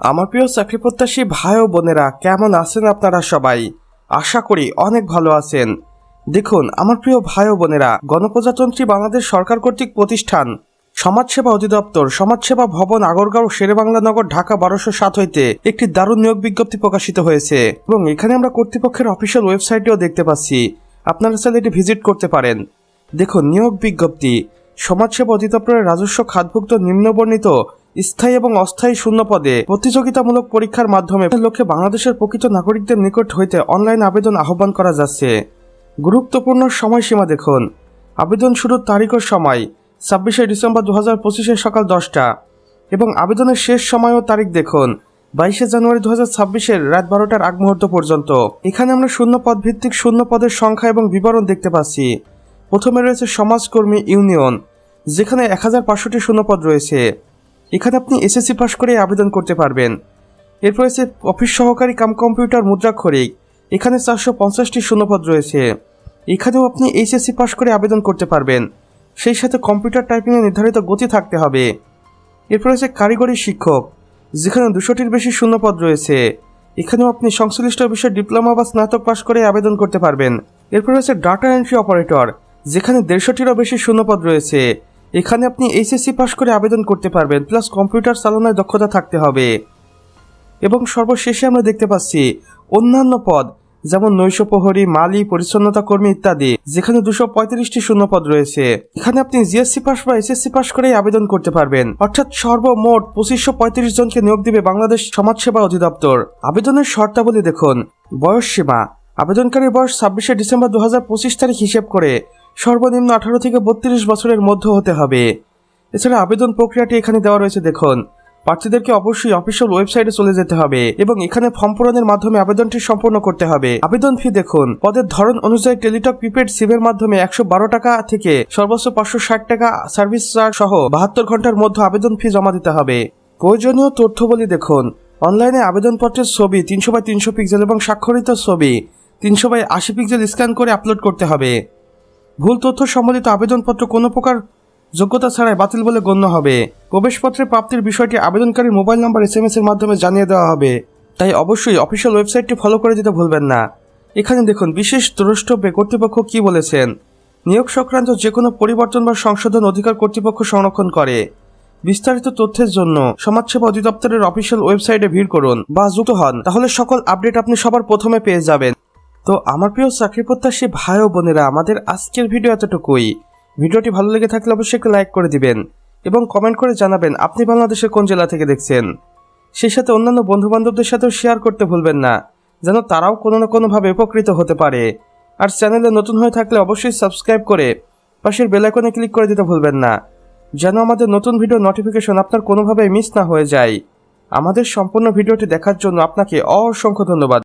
আমার প্রিয় চাকরি প্রত্যাশী ভাই ও বোনেরা, কেমন আছেন আপনারা সবাই? আশা করি অনেক ভালো আছেন। দেখুন, আমার প্রিয় ভাই ও বোনেরা, গণপ্রজাতন্ত্রী বাংলাদেশ সরকার কর্তৃক প্রতিষ্ঠান, সমাজসেবা অধিদপ্তর, সমাজসেবা ভবন, আগরগাঁও শেরেবাংলা নগর ঢাকা, বারোশো সাত হইতে একটি দারুণ নিয়োগ বিজ্ঞপ্তি প্রকাশিত হয়েছে। এবং এখানে আমরা কর্তৃপক্ষের অফিসিয়াল ওয়েবসাইটেও দেখতে পাচ্ছি। আপনারা চাইলে এটি ভিজিট করতে পারেন। দেখুন, নিয়োগ বিজ্ঞপ্তি, সমাজসেবা অধিদপ্তরের রাজস্ব খাতভুক্ত নিম্নবর্ণিত স্থায়ী এবং অস্থায়ী শূন্য পদে প্রতিযোগিতামূলক পরীক্ষার মাধ্যমে লক্ষ্যে বাংলাদেশের প্রকৃত নাগরিকদের নিকট হইতে অনলাইন আবেদন আহ্বান করা যাচ্ছে। গুরুত্বপূর্ণ সময়সীমা দেখুন। আবেদন শুরুর তারিখ ও সময়, ছাব্বিশে ডিসেম্বর দু হাজার পঁচিশের সকাল দশটা। এবং আবেদনের শেষ সময় ও তারিখ দেখুন, বাইশে জানুয়ারি দু হাজার ছাব্বিশের রাত বারোটার আগ মুহূর্ত পর্যন্ত। এখানে আমরা শূন্য পদ ভিত্তিক শূন্য পদের সংখ্যা এবং বিবরণ দেখতে পাচ্ছি। প্রথমে রয়েছে সমাজকর্মী ইউনিয়ন, যেখানে এক হাজার পাঁচশোটি শূন্যপদ রয়েছে। এখানে আপনি এসএসসি পাস করে আবেদন করতে পারবেন। এরপর রয়েছে অফিস সহকারী কাম কম্পিউটার মুদ্রাক্ষরিক এখানে চারশো পঞ্চাশটি শূন্যপদ রয়েছে। এখানেও আপনি এইচএসসি পাস করে আবেদন করতে পারবেন। সেই সাথে কম্পিউটার টাইপিংয়ে নির্ধারিত গতি থাকতে হবে। এরপর রয়েছে কারিগরি শিক্ষক। যেখানে দুশোটির বেশি শূন্যপদ রয়েছে। এখানেও আপনি সংশ্লিষ্ট বিষয়ে ডিপ্লোমা বা স্নাতক পাশ করে আবেদন করতে পারবেন। এরপর রয়েছে ডাটা এন্ট্রি অপারেটর যেখানে দেড়শোটিরও বেশি শূন্যপদ রয়েছে। এখানে আপনি এইচএসসি পাস করে আবেদন করতে পারবেন প্লাস কম্পিউটার চালনায় দক্ষতা থাকতে হবে। এবং সর্বশেষে আমরা দেখতে পাচ্ছি, অন্যান্য পদ, যেমন নৈশ প্রহরী, মালি, পরিচ্ছন্নতা কর্মী ইত্যাদি, যেখানে দুশো পঁয়ত্রিশটি শূন্যপদ রয়েছে। এখানে আপনি জিএসসি পাস বা এসএসসি পাস করেই আবেদন করতে পারবেন। অর্থাৎ সর্বমোট পঁচিশশো পঁয়ত্রিশ জনকে নিয়োগ দিবে বাংলাদেশ সমাজসেবা অধিদপ্তর। আবেদনের শর্তাবলী দেখুন, বয়স সীমা। আবেদনকারীর বয়স ছাব্বিশে ডিসেম্বর দু হাজার পঁচিশ তারিখ হিসেব করে। সর্বনিম্ন আঠারো থেকে বত্রিশ বছরের মধ্যে হতে হবে। এছাড়া আবেদন প্রক্রিয়াটি এখানে দেওয়া রয়েছে, দেখুন। প্রার্থীদেরকে অবশ্যই অফিসিয়াল ওয়েবসাইটে চলে যেতে হবে এবং এখানে ফর্ম পূরণের মাধ্যমে আবেদনটি সম্পন্ন করতে হবে। আবেদন ফি, দেখুন, পদের ধরন অনুযায়ী টেলিটক প্রিপেড সিমের মাধ্যমে একশো বারো টাকা থেকে সর্বোচ্চ পাঁচশো ষাট টাকা সার্ভিস চার্জ সহ বাহাত্তর ঘণ্টার মধ্যে আবেদন ফি জমা দিতে হবে। প্রয়োজনীয় তথ্যবলী, দেখুন, অনলাইনে আবেদনপত্রের ছবি তিনশো বাই তিনশো পিক্সেল এবং স্বাক্ষরিত ছবি তিনশো বাই আশি পিক্সেল স্ক্যান করে আপলোড করতে হবে। ভুল তথ্য সম্বলিত আবেদনপত্র কোনো প্রকার যোগ্যতা ছাড়াই বাতিল বলে গণ্য হবে। প্রবেশপত্রের প্রাপ্তির বিষয়টি আবেদনকারীর মোবাইল নাম্বার এস এর মাধ্যমে জানিয়ে দেওয়া হবে। তাই অবশ্যই অফিসিয়াল ওয়েবসাইটটি ফলো করে দিতে ভুলবেন না। এখানে দেখুন, বিশেষ দ্রষ্টব্যে কর্তৃপক্ষ কি বলেছেন? নিয়োগ সংক্রান্ত যে কোনো পরিবর্তন বা সংশোধন অধিকার কর্তৃপক্ষ সংরক্ষণ করে। বিস্তারিত তথ্যের জন্য সমাজসেবা অধিদপ্তরের অফিসিয়াল ওয়েবসাইটে ভিড় করুন বা যুক্ত হন। তাহলে সকল আপডেট আপনি সবার প্রথমে পেয়ে যাবেন। তো আমার প্রিয় চাকরি প্রত্যাশী ভাই ও বোনেরা, আমাদের আজকের ভিডিও এতটুকুই। ভিডিওটি ভালো লেগে থাকলে অবশ্যই লাইক করে দিবেন এবং কমেন্ট করে জানাবেন আপনি বাংলাদেশের কোন জেলা থেকে দেখছেন। সেই সাথে অন্যান্য বন্ধু বান্ধবদের সাথেও শেয়ার করতে ভুলবেন না, যেন তারাও কোনো না কোনোভাবে উপকৃত হতে পারে। আর চ্যানেলে নতুন হয়ে থাকলে অবশ্যই সাবস্ক্রাইব করে পাশের বেলাইকনে ক্লিক করে দিতে ভুলবেন না, যেন আমাদের নতুন ভিডিও নোটিফিকেশন আপনার কোনোভাবে মিস না হয়ে যায়। আমাদের সম্পূর্ণ ভিডিওটি দেখার জন্য আপনাকে অসংখ্য ধন্যবাদ।